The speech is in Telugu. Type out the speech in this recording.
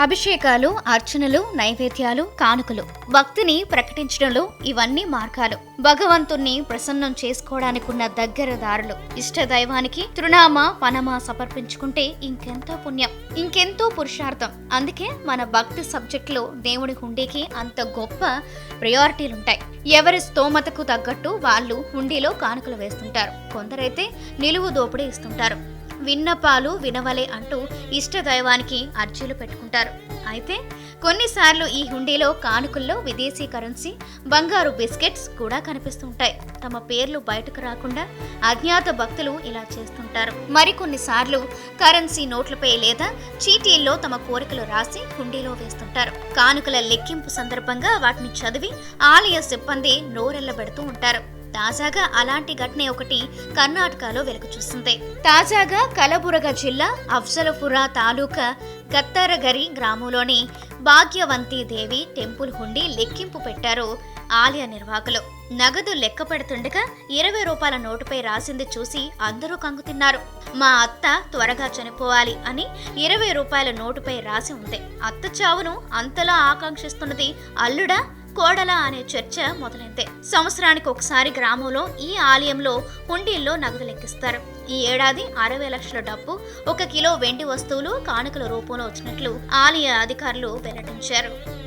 అభిషేకాలు అర్చనలు నైవేద్యాలు కానుకలు. భక్తిని ప్రకటించడంలో ఇవన్నీ మార్గాలు. భగవంతుణ్ణి ప్రసన్నం చేసుకోవడానికున్న దగ్గర దారులు. ఇష్ట దైవానికి తృణామ పనమ సమర్పించుకుంటే ఇంకెంతో పుణ్యం ఇంకెంతో పురుషార్థం. అందుకే మన భక్తి సబ్జెక్టులో దేవుడి హుండీకి అంత గొప్ప ప్రయారిటీలుంటాయి. ఎవరి స్తోమతకు తగ్గట్టు వాళ్ళు హుండీలో కానుకలు వేస్తుంటారు. కొందరైతే నిలువు దోపిడీ ఇస్తుంటారు. విన్నపాలు వినవలే అంటూ ఇష్ట దైవానికి అర్జీలు పెట్టుకుంటారు. అయితే కొన్నిసార్లు ఈ హుండీలో కానుకల్లో విదేశీ కరెన్సీ బంగారు బిస్కెట్స్ కూడా కనిపిస్తుంటాయి తమ పేర్లు బయటకు రాకుండా అజ్ఞాత భక్తులు ఇలా చేస్తుంటారు. మరికొన్నిసార్లు కరెన్సీ నోట్లపై లేదా చీటీల్లో తమ కోరికలు రాసి హుండీలో వేస్తుంటారు. కానుకల లెక్కింపు సందర్భంగా వాటిని చదివి ఆలయ సిబ్బంది నోరెళ్ళబెడుతూ ఉంటారు. తాజాగా అలాంటి ఘటన ఒకటి కర్ణాటకలో వెలుగు చూస్తుంది. తాజాగా కలబురగ జిల్లా అఫ్జలపురా తాలూకా గత్తరగరి గ్రామంలోని భాగ్యవంతి దేవి టెంపుల్ హుండి లెక్కింపు పెట్టారు ఆలయ నిర్వాహకులు. నగదు లెక్క పెడుతుండగా ఇరవై రూపాయల నోటుపై రాసింది చూసి అందరూ కంగుతిన్నారు మా అత్త త్వరగా చనిపోవాలి అని ఇరవై రూపాయల నోటుపై రాసి ఉంది. అత్త చావును అంతలా ఆకాంక్షిస్తున్నది అల్లుడా? కోడల అనే చర్చ మొదలైంది. సంవత్సరానికి ఒకసారి గ్రామంలో ఈ ఆలయంలో హుండీల్లో నగదు లెక్కిస్తారు. ఈ ఏడాది అరవై లక్షల డబ్బు ఒక కిలో వెండి వస్తువులు కానుకల రూపంలో వచ్చినట్లు ఆలయ అధికారులు వెల్లడించారు.